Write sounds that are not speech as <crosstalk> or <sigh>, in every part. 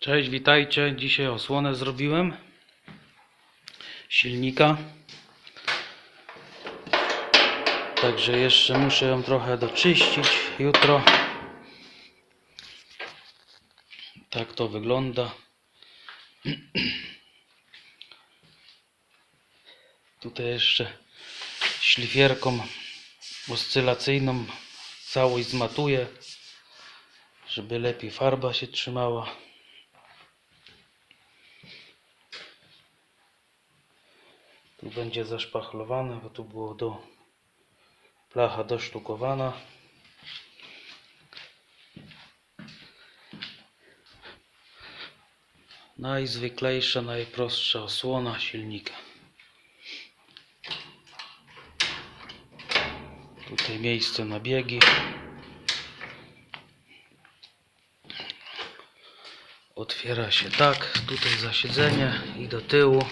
Cześć, witajcie. Dzisiaj osłonę zrobiłem silnika. Także jeszcze muszę ją trochę doczyścić jutro. Tak to wygląda. <clears throat> Tutaj jeszcze szlifierką oscylacyjną całość zmatuję, żeby lepiej farba się trzymała. Tu będzie zaszpachlowane, bo tu było do placha dosztukowana. Najzwyklejsza, najprostsza osłona silnika. Tutaj miejsce na biegi. Otwiera się tak, tutaj zasiedzenie i do tyłu.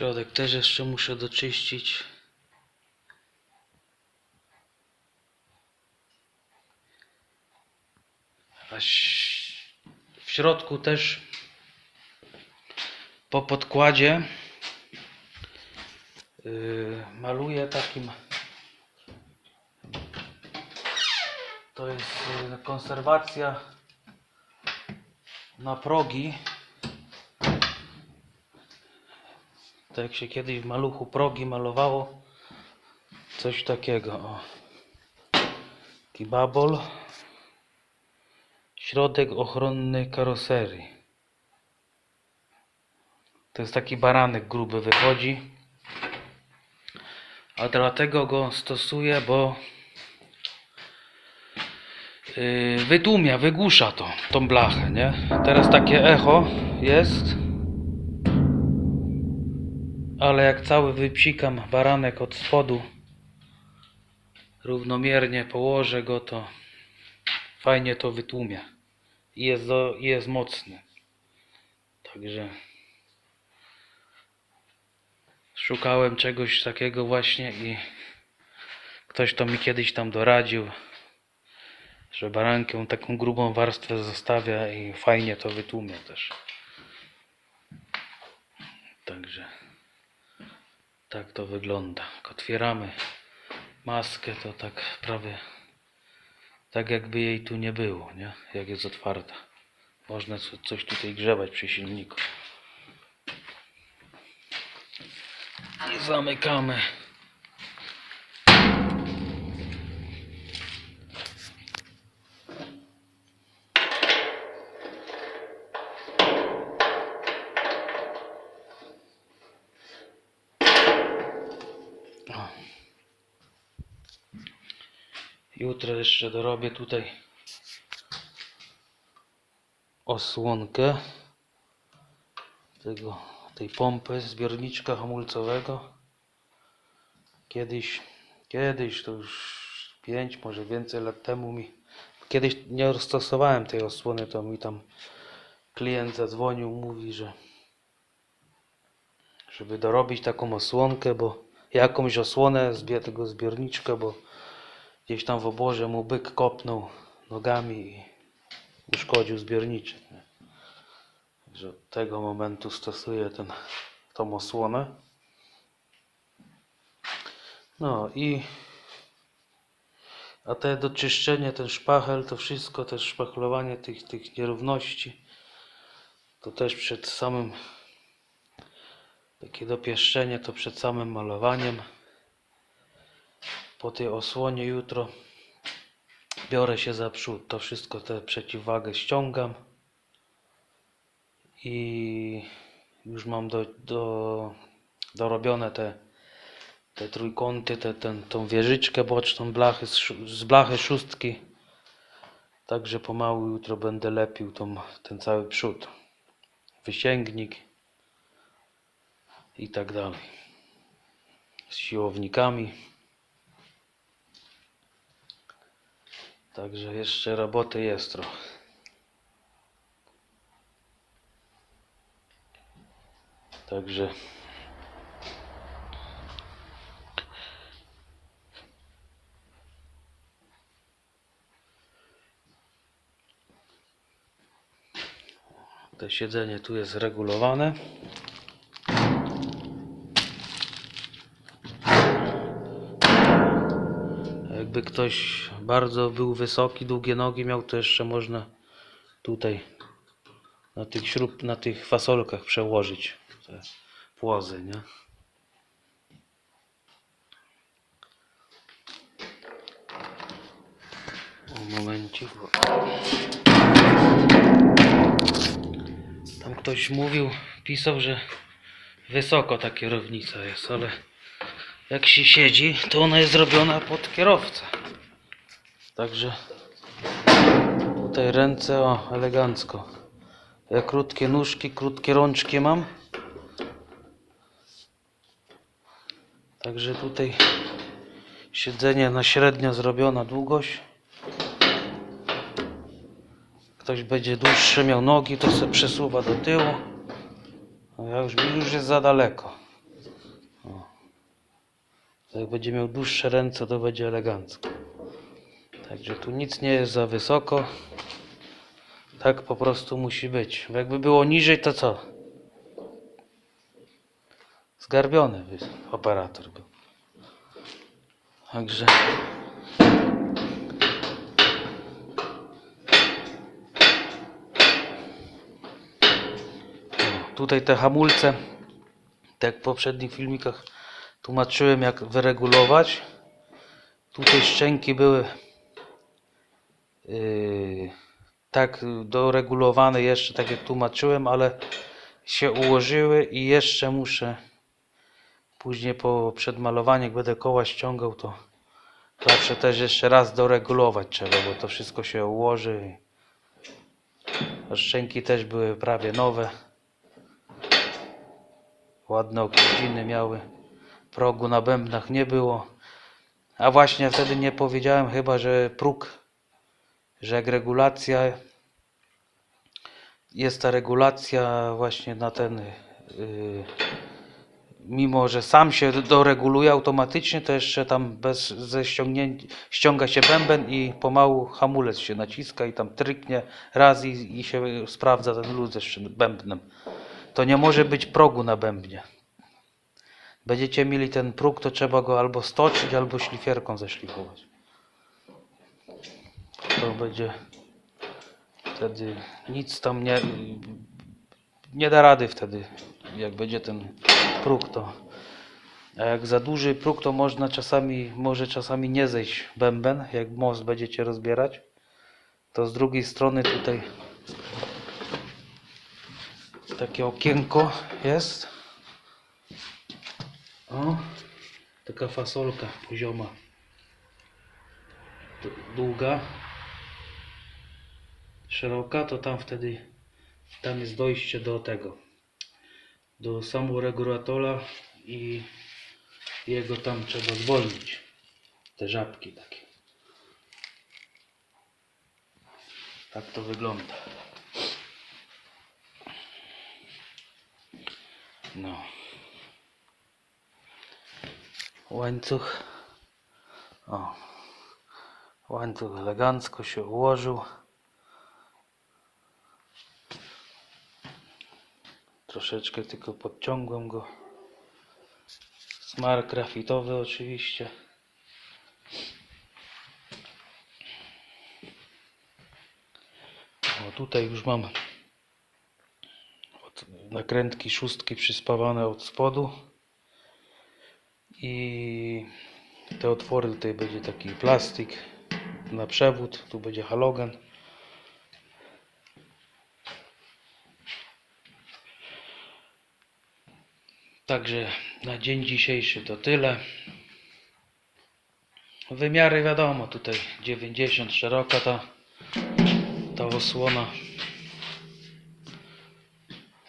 Środek też jeszcze muszę doczyścić. A w środku też po podkładzie yy, maluję takim to jest yy, konserwacja na progi jak się kiedyś w maluchu progi malowało coś takiego o. taki babol środek ochronny karoserii to jest taki baranek gruby wychodzi a dlatego go stosuję bo yy, wydumia, wygłusza to, tą blachę, nie? Teraz takie echo jest ale jak cały wypsikam baranek od spodu równomiernie położę go to fajnie to wytłumia i jest, jest mocny. Także szukałem czegoś takiego właśnie i ktoś to mi kiedyś tam doradził że barankę taką grubą warstwę zostawia i fajnie to wytłumia też także tak to wygląda. Jak otwieramy maskę, to tak prawie tak jakby jej tu nie było, nie? Jak jest otwarta. Można co- coś tutaj grzebać przy silniku. I zamykamy. Jutro jeszcze dorobię tutaj osłonkę tego, tej pompy zbiorniczka hamulcowego. Kiedyś, kiedyś to już 5, może więcej lat temu mi kiedyś nie stosowałem tej osłony, to mi tam klient zadzwonił, mówi, że żeby dorobić taką osłonkę, bo jakąś osłonę zbie tego zbiorniczka, bo gdzieś tam w oborze mu byk kopnął nogami i uszkodził zbiorniczek. Także od tego momentu stosuję ten, tą osłonę. No i a te doczyszczenie, ten szpachel, to wszystko, też szpachlowanie tych, tych nierówności, to też przed samym takie dopieszczenie to przed samym malowaniem. Po tej osłonie jutro biorę się za przód. To wszystko, tę przeciwwagę ściągam. I już mam do, do, dorobione te, te trójkąty, te, ten, tą wieżyczkę boczną blachy, z, blachy szóstki. Także pomału jutro będę lepił tą, ten cały przód. Wysięgnik i tak dalej. Z siłownikami. Także jeszcze roboty jest trochę. Także to siedzenie tu jest regulowane. Jakby ktoś bardzo był wysoki, długie nogi miał, to jeszcze można tutaj na tych śrub, na tych fasolkach przełożyć te płozy, nie? O momencik. Tam ktoś mówił, pisał, że wysoko ta kierownica jest, ale jak się siedzi, to ona jest zrobiona pod kierowcę. Także tutaj ręce, o, elegancko. Ja krótkie nóżki, krótkie rączki mam. Także tutaj siedzenie na średnio zrobiona długość. Ktoś będzie dłuższy miał nogi, to się przesuwa do tyłu. A ja już, już jest za daleko. Jak będzie miał dłuższe ręce, to będzie elegancko. Także tu nic nie jest za wysoko. Tak po prostu musi być. Jakby było niżej, to co? Zgarbiony operator był. Także. Tutaj te hamulce, tak jak w poprzednich filmikach tłumaczyłem jak wyregulować. Tutaj szczęki były yy, tak doregulowane jeszcze, tak jak tłumaczyłem, ale się ułożyły i jeszcze muszę później po przedmalowaniu, jak będę koła ściągał, to zawsze też jeszcze raz doregulować trzeba, bo to wszystko się ułoży. Szczęki też były prawie nowe. Ładne okrudziny miały. Progu na bębnach nie było. A właśnie wtedy nie powiedziałem chyba, że próg, że jak regulacja jest ta regulacja właśnie na ten yy, mimo, że sam się doreguluje automatycznie, to jeszcze tam bez ze ściąga się bęben i pomału hamulec się naciska i tam tryknie raz i, i się sprawdza ten luz jeszcze bębnem. To nie może być progu na bębnie. Będziecie mieli ten próg, to trzeba go albo stoczyć, albo szlifierką zaszlifować. To będzie wtedy nic tam nie nie da rady wtedy, jak będzie ten próg to. A jak za duży próg, to można czasami, może czasami nie zejść bęben, jak most będziecie rozbierać. To z drugiej strony tutaj takie okienko jest. O, taka fasolka pozioma. Długa. Szeroka, to tam wtedy tam jest dojście do tego. Do samoregulatora i jego tam trzeba zwolnić. Te żabki takie. Tak to wygląda. No. Łańcuch. O. Łańcuch elegancko się ułożył. Troszeczkę tylko podciągłem go. Smar grafitowy oczywiście. O, tutaj już mam nakrętki szóstki przyspawane od spodu. I te otwory tutaj będzie taki plastik na przewód, tu będzie halogen. Także na dzień dzisiejszy to tyle. Wymiary wiadomo, tutaj 90 szeroka ta, ta osłona.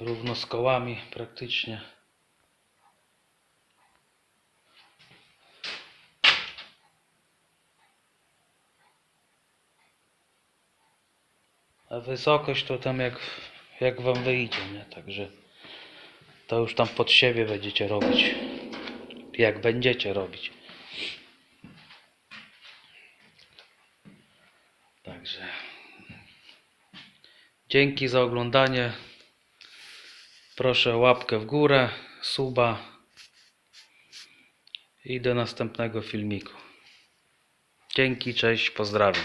Równo z kołami praktycznie. A wysokość to tam jak, jak wam wyjdzie, nie? Także to już tam pod siebie będziecie robić. Jak będziecie robić. Także dzięki za oglądanie. Proszę łapkę w górę, suba i do następnego filmiku. Dzięki, cześć, pozdrawiam.